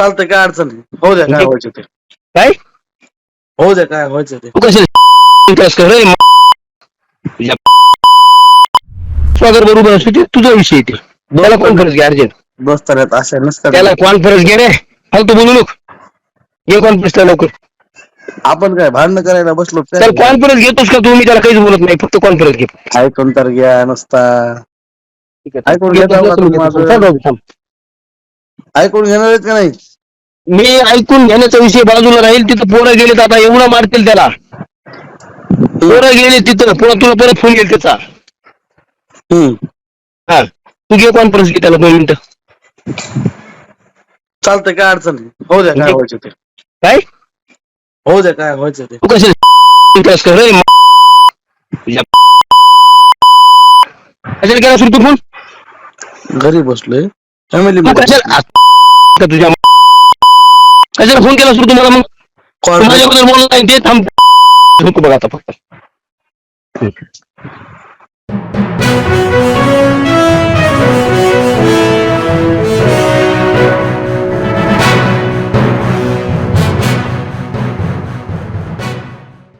चालतंय काय अडचण नाही. हो द्या काय व्हायचं ते. काय? हो द्या काय व्हायचं ते. तू कर रे तुझ्या स्वागर बरोबर असतो ते? तुझा विषय ते. त्याला कॉन्फरन्स घे अर्जंट. बस तर आहेत, अशा नसतात त्याला कॉन्फरन्स घे रे. फालतू बोलू नको. घे कॉन्फरन्सला लवकर. आपण काय भांडणं करायला बसलो काय? त्याला कॉन्फरन्स घेतोस का तू? मी त्याला काहीच बोलत नाही फक्त कॉन्फरन्स घे. ऐकून तर घ्या नसता. ऐकून घेतो, घेता घेतो, का घेतो. माझं? थांब, थांब. ऐकून घेणार आहेत का नाही? मी ऐकून घेण्याचा विषय बाजूला राहील तिथं पोरं गेलेत आता एवढं मारतील त्याला. पोरं गेले तिथं पुन्हा तुला परत फोन येईल त्याचा. हम्म. हा तू घे कॉन्फरन्स घे त्याला दोन मिनिटं. चालतंय काय अडचण नाही. हो द्या काय. व्हायचं ते. काय? हो द्या काय व्हायचं ते. तू कसं विकास कर रे? तुझ्या कशाला केला सुरू तू फोन घरी बसलोय. फॅमिली तू कशाला आ- का तुझ्या कशाला फोन केला सुरू तुम्हाला मग? माझ्याबद्दल बोलला नाही ते थांब. बघा आता फक्त.